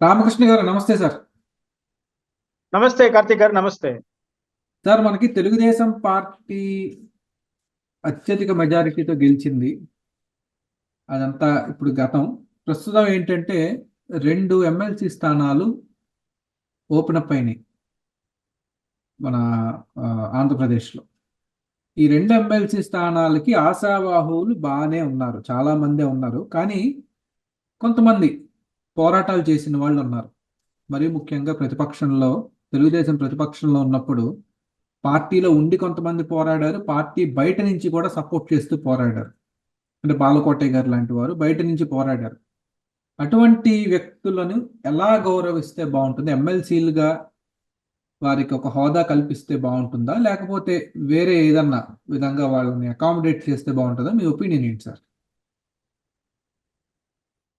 రామకృష్ణ గారు నమస్తే సార్. నమస్తే కార్తీక్ గారు నమస్తే. సార్ మనకి తెలుగుదేశం పార్టీ అత్యధిక మెజారిటీతో గెలిచింది. అదంతా ఇప్పుడు గతం. ప్రస్తుతం ఏంటంటే రెండు ఎమ్మెల్సీ స్థానాలు ఓపెన్ అప్ అయినాయి మన ఆంధ్రప్రదేశ్లో. ఈ రెండు ఎమ్మెల్సీ స్థానాలకి ఆశావాహువులు బాగానే ఉన్నారు చాలా మందే ఉన్నారు. కానీ కొంతమంది పోరాటాలు చేసిన వాళ్ళు ఉన్నారు మరియు ముఖ్యంగా ప్రతిపక్షంలో తెలుగుదేశం ప్రతిపక్షంలో ఉన్నప్పుడు పార్టీలో ఉండి కొంతమంది పోరాడారు. పార్టీ బయట నుంచి కూడా సపోర్ట్ చేస్తూ పోరాడారు. అంటే బాలకోటయ్య గారు లాంటి వారు బయట నుంచి పోరాడారు. అటువంటి వ్యక్తులను ఎలా గౌరవిస్తే బాగుంటుంది? ఎమ్మెల్సీలుగా వారికి ఒక హోదా కల్పిస్తే బాగుంటుందా? లేకపోతే వేరే ఏదన్నా విధంగా వాళ్ళని అకామిడేట్ చేస్తే బాగుంటుందా? మీ ఒపీనియన్ ఏంటి సార్?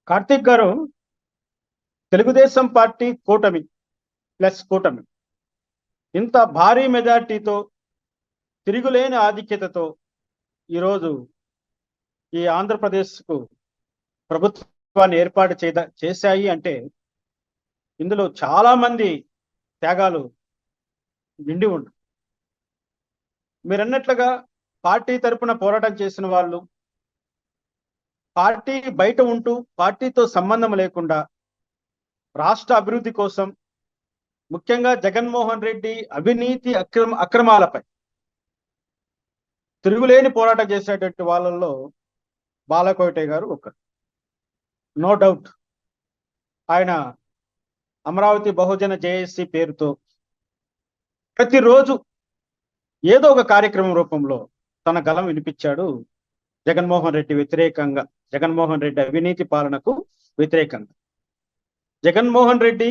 కార్తీక్ గారు తెలుగుదేశం పార్టీ కూటమి ప్లస్ కూటమి. ఇంత భారీ మెజార్టీతో తిరుగులేని ఆధిక్యతతో ఈరోజు ఈ ఆంధ్రప్రదేశ్కు ప్రభుత్వాన్ని ఏర్పాటు చేద చేశాయి అంటే ఇందులో చాలా మంది త్యాగాలు నిండి ఉండు. మీరు అన్నట్లుగా పార్టీ తరపున పోరాటం చేసిన వాళ్ళు పార్టీ బయట ఉంటూ పార్టీతో సంబంధం లేకుండా రాష్ట్ర అభివృద్ధి కోసం ముఖ్యంగా జగన్మోహన్ రెడ్డి అవినీతి అక్రమ అక్రమాలపై తిరుగులేని పోరాటం చేసేటట్టు వాళ్ళల్లో బాలకోటయ్య గారు ఒకరు. No doubt. ఆయన అమరావతి బహుజన జేఏసీ పేరుతో ప్రతిరోజు ఏదో ఒక కార్యక్రమం రూపంలో తన గలం వినిపించాడు జగన్మోహన్ రెడ్డి వ్యతిరేకంగా. జగన్మోహన్ రెడ్డి అవినీతి పాలనకు వ్యతిరేకంగా. జగన్మోహన్ రెడ్డి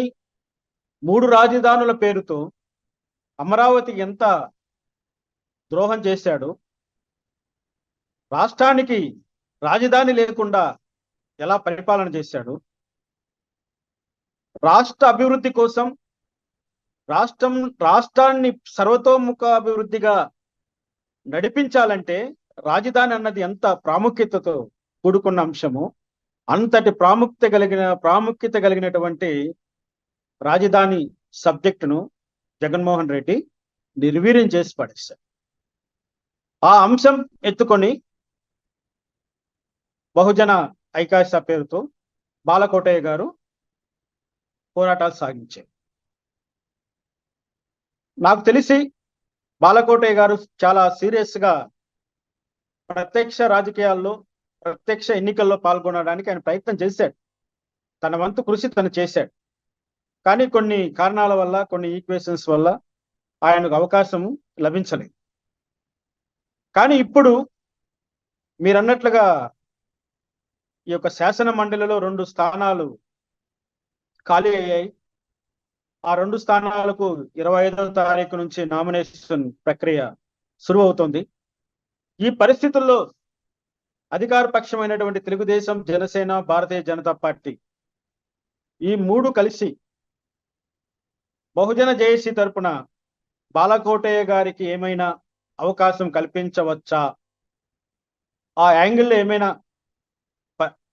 మూడు రాజధానుల పేరుతో అమరావతి ఎంత ద్రోహం చేశాడు? రాష్ట్రానికి రాజధాని లేకుండా ఎలా పరిపాలన చేశాడు? రాష్ట్ర అభివృద్ధి కోసం రాష్ట్రం రాష్ట్రాన్ని సర్వతోముఖ అభివృద్ధిగా నడిపించాలంటే రాజధాని అన్నది ఎంత ప్రాముఖ్యతతో కూడుకున్న అంశము? అంతటి ప్రాముఖ్యత కలిగిన ప్రాముఖ్యత కలిగినటువంటి రాజధాని సబ్జెక్టును జగన్మోహన్ రెడ్డి నిర్వీర్యం చేసి పడేశారు ఆ అంశం ఎత్తుకొని బహుజన ఐకాశ పేరుతో బాలకోటయ్య గారు పోరాటాలు సాగించారు. నాకు తెలిసి బాలకోటయ్య గారు చాలా సీరియస్గా ప్రత్యక్ష రాజకీయాల్లో ప్రత్యక్ష ఎన్నికల్లో పాల్గొనడానికి ఆయన ప్రయత్నం చేశాడు. తన వంతు కృషి తను చేశాడు. కానీ కొన్ని కారణాల వల్ల కొన్ని ఈక్వేషన్స్ వల్ల ఆయనకు అవకాశం లభించలేదు. కానీ ఇప్పుడు మీరు అన్నట్లుగా ఈ యొక్క శాసన మండలిలో రెండు స్థానాలు ఖాళీ అయ్యాయి. ఆ రెండు స్థానాలకు ఇరవై ఐదవ తారీఖు నుంచి నామినేషన్ ప్రక్రియ సులువు ఈ పరిస్థితుల్లో అధికార పక్షమైనటువంటి తెలుగుదేశం జనసేన భారతీయ జనతా పార్టీ ఈ మూడు కలిసి బహుజన జేఏసీ తరపున బాలకోటయ్య గారికి ఏమైనా అవకాశం కల్పించవచ్చా? ఆ యాంగిల్లో ఏమైనా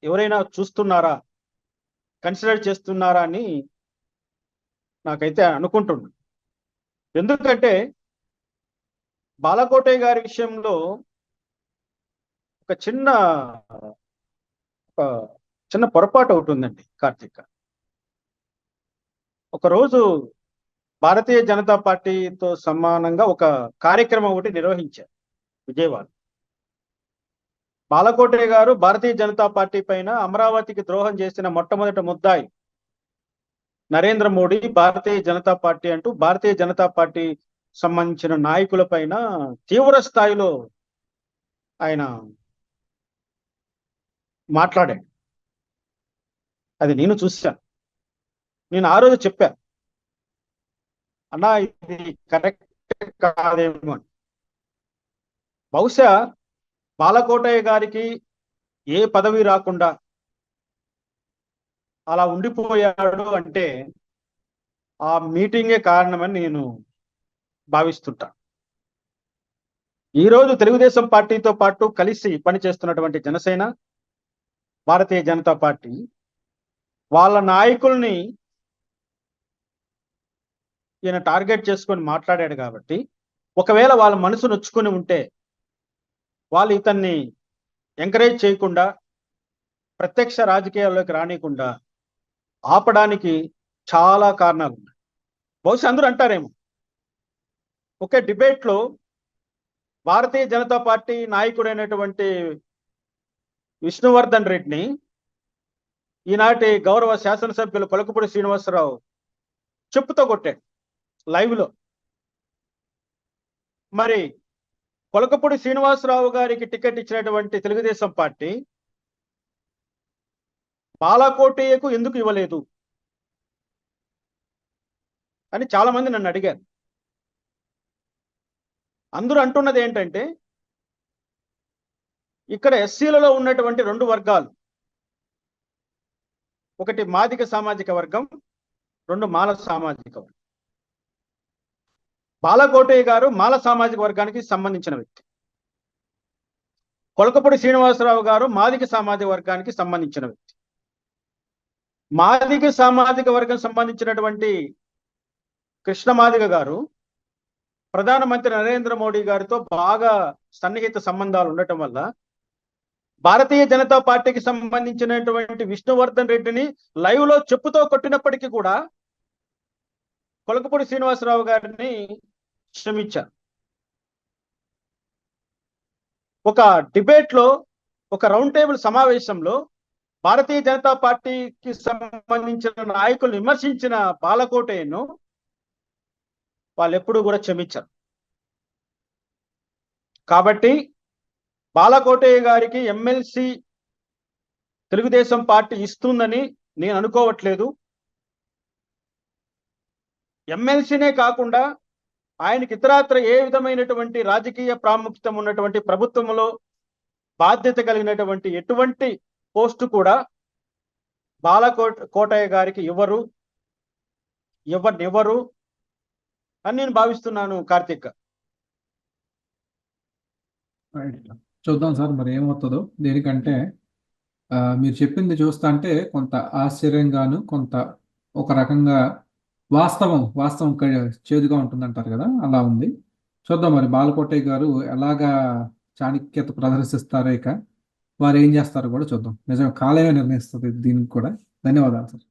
ఎవరైనా చూస్తున్నారా? కన్సిడర్ చేస్తున్నారా అని నాకైతే అనుకుంటున్నాను. ఎందుకంటే బాలకోటయ్య గారి విషయంలో ఒక చిన్న ఒక చిన్న పొరపాటు ఒకటి ఉందండి కార్తీక్ ఒకరోజు భారతీయ జనతా పార్టీతో సమానంగా ఒక కార్యక్రమం ఒకటి నిర్వహించారు విజయవాడ. బాలకోటయ్య గారు భారతీయ జనతా పార్టీ పైన అమరావతికి ద్రోహం చేసిన మొట్టమొదటి ముద్దాయి నరేంద్ర మోడీ భారతీయ జనతా పార్టీ అంటూ భారతీయ జనతా పార్టీ సంబంధించిన నాయకుల పైన తీవ్ర స్థాయిలో ఆయన మాట్లాడాడు. అది నేను చూశాను. నేను ఆ రోజు చెప్పా అన్నా ఇది కరెక్ట్ కాదేమో అని. బహుశా బాలకోటయ్య గారికి ఏ పదవి రాకుండా అలా ఉండిపోయాడు అంటే ఆ మీటింగే కారణమని నేను భావిస్తుంటా. ఈరోజు తెలుగుదేశం పార్టీతో పాటు కలిసి పనిచేస్తున్నటువంటి జనసేన భారతీయ జనతా పార్టీ వాళ్ళ నాయకుల్ని ఈయన టార్గెట్ చేసుకొని మాట్లాడాడు కాబట్టి ఒకవేళ వాళ్ళ మనసు నొచ్చుకొని ఉంటే వాళ్ళు ఇతన్ని ఎంకరేజ్ చేయకుండా ప్రత్యక్ష రాజకీయాల్లోకి రానియకుండా ఆపడానికి చాలా కారణాలు ఉన్నాయి. బహుశా అందరూ అంటారేమో. ఒకే డిబేట్లో భారతీయ జనతా పార్టీ నాయకుడైనటువంటి విష్ణువర్ధన్ రెడ్డిని ఈనాటి గౌరవ శాసనసభ్యులు కొలకపూడి శ్రీనివాసరావు చెప్పుతో కొట్టాడు లైవ్లో. మరి కొలకపూడి శ్రీనివాసరావు గారికి టికెట్ ఇచ్చినటువంటి తెలుగుదేశం పార్టీ బాలాకోటయ్యకు ఎందుకు ఇవ్వలేదు అని చాలా మంది నన్ను అడిగారు. అందరూ అంటున్నది ఏంటంటే ఇక్కడ ఎస్సీలలో ఉన్నటువంటి రెండు వర్గాలు. ఒకటి మాదిక సామాజిక వర్గం రెండు మాల సామాజిక వర్గం. బాలకోటయ్య గారు మాల సామాజిక వర్గానికి సంబంధించిన వ్యక్తి. కొలకపూడి శ్రీనివాసరావు గారు మాదిక సామాజిక వర్గానికి సంబంధించిన వ్యక్తి. మాదిక సామాజిక వర్గం సంబంధించినటువంటి కృష్ణ మాదిగ గారు ప్రధానమంత్రి నరేంద్ర మోడీ గారితో బాగా సన్నిహిత సంబంధాలు ఉండటం వల్ల భారతీయ జనతా పార్టీకి సంబంధించినటువంటి విష్ణువర్ధన్ రెడ్డిని లైవ్లో చెప్పుతో కొట్టినప్పటికీ కూడా కొలకపూడి శ్రీనివాసరావు గారిని క్షమించారు ఒక డిబేట్లో ఒక రౌండ్ టేబుల్ సమావేశంలో భారతీయ జనతా పార్టీకి సంబంధించిన నాయకులు విమర్శించిన బాలకోటయ్యను వాళ్ళు ఎప్పుడూ కూడా క్షమించారు. కాబట్టి బాలకోటయ్య గారికి ఎమ్మెల్సీ తెలుగుదేశం పార్టీ ఇస్తుందని నేను అనుకోవట్లేదు. ఎమ్మెల్సీనే కాకుండా ఆయనకి ఇతరాత్ర ఏ విధమైనటువంటి రాజకీయ ప్రాముఖ్యత ఉన్నటువంటి ప్రభుత్వంలో బాధ్యత కలిగినటువంటి ఎటువంటి పోస్టు కూడా బాలకోట కోటయ్య గారికి ఇవ్వరు. ఇవ్వనివ్వరు అని నేను భావిస్తున్నాను కార్తీక్. చూద్దాం సార్ మరి ఏమవుతుందో. దేనికంటే మీరు చెప్పింది చూస్తా అంటే కొంత ఆశ్చర్యంగాను కొంత ఒక రకంగా వాస్తవం వాస్తవం క- చేదుగా ఉంటుందంటారు కదా అలా ఉంది. చూద్దాం మరి బాలకోటయ్య గారు ఎలాగా చాణక్యత ప్రదర్శిస్తారో ఇక. వారు ఏం చేస్తారో కూడా చూద్దాం. నిజం కాలమే నిర్ణయిస్తుంది దీనికి కూడా. ధన్యవాదాలు సార్.